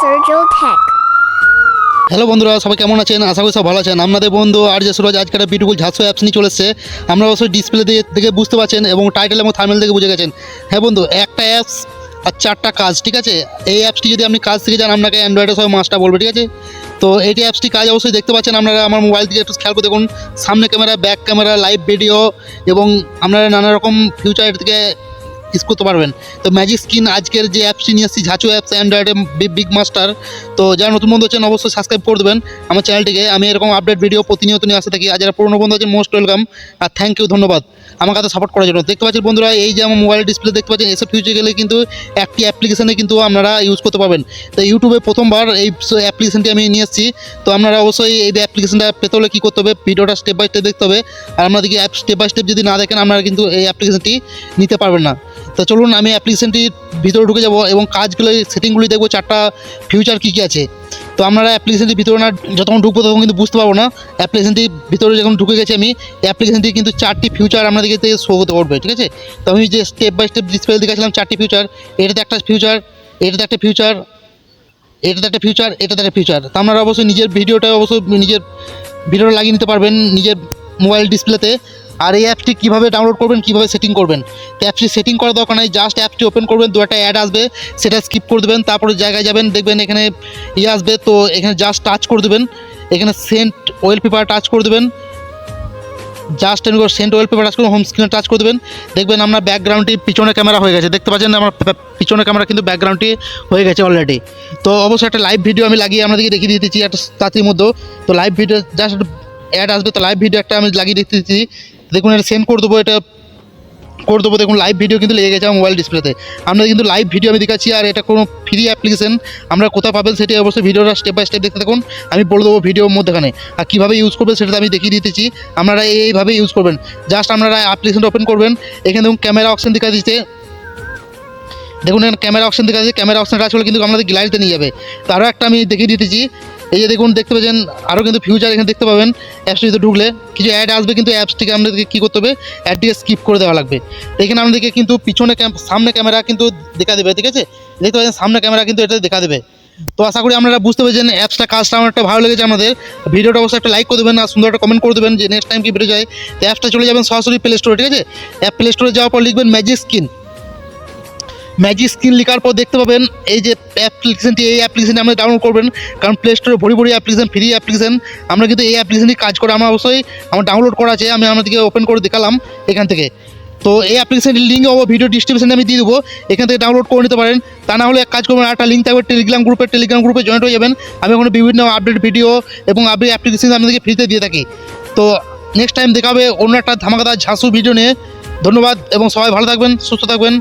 Sergio Tech. Hello বন্ধুরা, সবাই কেমন আছেন? আশা করি সব ভালো আছেন। আপনাদের বন্ধু আর যে সুরজ আজকে বিউটিফুল ঝাঁসো অ্যাপস নিয়ে চলে এসেছে। আমরা অবশ্যই ডিসপ্লে দেখে বুঝতে পারছেন এবং টাইটেল এবং থার্মেল দেখে বুঝে গেছেন। হ্যাঁ বন্ধু, একটা অ্যাপস আর চারটা কাজ, ঠিক আছে? এই অ্যাপসটি যদি আপনি কাজ শিখে যান, আপনাকে অ্যান্ড্রয়েডের সবাই মাসটা বলবে, ঠিক আছে? তো এইটি অ্যাপসটি কাজ অবশ্যই দেখতে পাচ্ছেন আপনারা। আমার মোবাইল থেকে একটু খেয়াল করে দেখুন। সামনে camera back camera live video এবং আপনারা নানা রকম ফিউচার থেকে ইউজ করতে পারবেন। তো ম্যাজিক স্ক্রিন আজকের যে অ্যাপসটি নিয়ে এসেছি, ঝাঁচু অ্যাপস অ্যান্ড্রয়েডে বিগ মাস্টার তো যারা নতুন বন্ধু আছেন, অবশ্যই সাবস্ক্রাইব করে দেবেন আমার চ্যানেলটিকে আমি এরকম আপডেট ভিডিও প্রতিনিয়ত নিয়ে আসতে থাকি। আর যারা পুরনো বন্ধু আছেন মোস্ট ওয়েলকাম আর থ্যাংক ইউ ধন্যবাদ। আমাকে এত সাপোর্ট করার জন্য। দেখতে পাচ্ছেন বন্ধুরা, এই যে আমার মোবাইল ডিসপ্লে দেখতে পাচ্ছেন, এসব ফিউচার গেলে কিন্তু একটি অ্যাপ্লিকেশানে কিন্তু আপনারা ইউজ করতে পারবেন। তো ইউটিউবে প্রথমবার এই অ্যাপ্লিকেশনটি আমি নিয়ে এসেছি। তো আপনারা অবশ্যই এই অ্যাপ্লিকেশনটা পেতে হলে কী করতে হবে, ভিডিওটা স্টেপ বাই স্টেপ দেখতে হবে। আর আপনাদেরকে অ্যাপ স্টেপ বাই স্টেপ যদি না দেখেন, আপনারা কিন্তু এই অ্যাপ্লিকেশানটি নিতে পারবেন না। তো চলুন, আমি অ্যাপ্লিকেশনটির ভিতরে ঢুকে যাব এবং কাজগুলো সেটিংগুলি দেখব, চারটা ফিউচার কী কী আছে। তো আপনারা অ্যাপ্লিকেশনটির ভিতরে না, যতক্ষণ ঢুকবো তখন কিন্তু বুঝতে পারব না। অ্যাপ্লিকেশনটির ভিতরে যখন ঢুকে গেছি আমি অ্যাপ্লিকেশনটি কিন্তু চারটি ফিউচার আপনাদেরকে শো হতে করবে ঠিক আছে? তো আমি যে স্টেপ বাই স্টেপ ডিসপ্লে দেখাচ্ছিলাম চারটি ফিউচার এটাতে একটা ফিউচার এটাতে একটা ফিউচার এটাতে একটা ফিউচার এটাতে একটা ফিউচার তো আপনারা অবশ্যই নিজের ভিডিওটা অবশ্যই নিজের ভিডিওটা লাগিয়ে নিতে পারবেন, নিজের মোবাইল ডিসপ্লেতে আর এই অ্যাপটি কীভাবে ডাউনলোড করবেন, কীভাবে সেটিং করবেন? তো অ্যাপটি সেটিং করার দরকার নাই জাস্ট অ্যাপটি ওপেন করবেন, দু একটা অ্যাড আসবে, সেটা স্কিপ করে দেবেন, তারপরে জায়গায় যাবেন, দেখবেন এখানে ইয়ে আসবে, তো এখানে জাস্ট টাচ করে দেবেন, এখানে সেন্ট ওয়েল পেপার টাচ করে দেবেন জাস্ট এমনি করে সেন্ট ওয়েল পেপার টাচ করে হোম স্ক্রিনে টাচ করে দেবেন, দেখবেন আপনার ব্যাকগ্রাউন্ডটি পিছনে ক্যামেরা হয়ে গেছে, দেখতে পাচ্ছেন আমার পিছনে ক্যামেরা কিন্তু ব্যাকগ্রাউন্ডটি হয়ে গেছে অলরেডি তো অবশ্যই একটা লাইভ ভিডিও আমি লাগিয়ে আপনাদেরকে দেখিয়ে দিতেছি একটা তাড়াতাড়ির মধ্যে তো লাইভ ভিডিও জাস্ট অ্যাড আসবে, তো লাইভ ভিডিও একটা আমি লাগিয়ে দিচ্ছি দেখুন, এটা সেন্ড করে দেবো, এটা করে দেবো। দেখুন লাইভ ভিডিও কিন্তু লেগে গেছে আমার মোবাইল ডিসপ্লেতে আমরা কিন্তু লাইভ ভিডিও আমি দেখাচ্ছি, আর এটা কোনো ফ্রি অ্যাপ্লিকেশন আমরা কোথায় পাবেন সেটি অবশ্যই ভিডিওটা স্টেপ বাই স্টেপ দেখতে থাকুন। আমি বলে দেবো ভিডিওর মধ্যেখানে আর কীভাবে ইউজ করবেন সেটা আমি দেখিয়ে দিতেছি। আপনারা এইভাবে ইউজ করবেন। জাস্ট আপনারা অ্যাপ্লিকেশনটা ওপেন করবেন। এখানে দেখুন ক্যামেরা অপশন দেখা দিচ্ছে। দেখুন, এখানে ক্যামেরা অপশন দেখা যাচ্ছে ক্যামেরা অপশন টাচ করলে কিন্তু আমাদের গ্যালারিতে নিয়ে যাবে। তারও একটা আমি দেখিয়ে দিতেছি। এই যে দেখুন, দেখতে পাচ্ছেন আরও কিন্তু ফিউচার এখানে দেখতে পাবেন। অ্যাপসটিতে ঢুকলে, কিছু অ্যাড আসবে কিন্তু অ্যাপসটিকে আপনাদেরকে কী করতে হবে অ্যাডটিকে স্কিপ করে দেওয়া লাগবে। এখানে আপনাদেরকে কিন্তু পিছনে সামনে ক্যামেরা কিন্তু দেখা দেবে, ঠিক আছে? দেখতে পাচ্ছেন, সামনে ক্যামেরা কিন্তু এটা দেখা দেবে। তো আশা করি আপনারা বুঝতে পেরেছেন অ্যাপসটা কাজটা আমার একটা ভালো লেগেছে আমাদের। ভিডিওটা অবশ্যই একটা লাইক করে দেবেন, আর সুন্দর একটা কমেন্ট করে দেবেন যে নেক্সট টাইম কি ভিডিও যায়। অ্যাপসটা চলে যাবেন সরাসরি প্লে স্টোরে ঠিক আছে? অ্যাপ প্লে স্টোরে যাওয়ার পর লিখবেন ম্যাজিক স্ক্রিন ম্যাজিক স্ক্রিন লেখার পর দেখতে পাবেন এই যে অ্যাপ্লিকেশনটি এই অ্যাপ্লিকেশনটি আপনি ডাউনলোড করবেন। কারণ প্লে স্টোরে ভরি ভরি অ্যাপ্লিকেশন ফ্রি অ্যাপ্লিকেশন আমরা কিন্তু এই অ্যাপ্লিকেশনটি কাজ করে। আমার অবশ্যই আমার ডাউনলোড করা আছে, আমি আপনাদেরকে ওপেন করে দেখালাম এখান থেকে। তো এই অ্যাপ্লিকেশনটির লিঙ্ক ও ভিডিও ডিসক্রিপশনে আমি দিয়ে দেবো। এখান থেকে ডাউনলোড করে নিতে পারেন। তা না হলে এক কাজ করবেন একটা লিঙ্ক থাকবে টেলিগ্রাম গ্রুপে টেলিগ্রাম গ্রুপে জয়েন্ট হয়ে যাবেন। আমি ওখানে বিভিন্ন আপডেট ভিডিও এবং আপডেট অ্যাপ্লিকেশন আপনাদেরকে ফ্রিতে দিয়ে থাকি। তো নেক্সট টাইম দেখাবে অন্য একটা ধামাকাদার ঝাঁসু ভিডিও নিয়ে। ধন্যবাদ এবং সবাই ভালো থাকবেন, সুস্থ থাকবেন।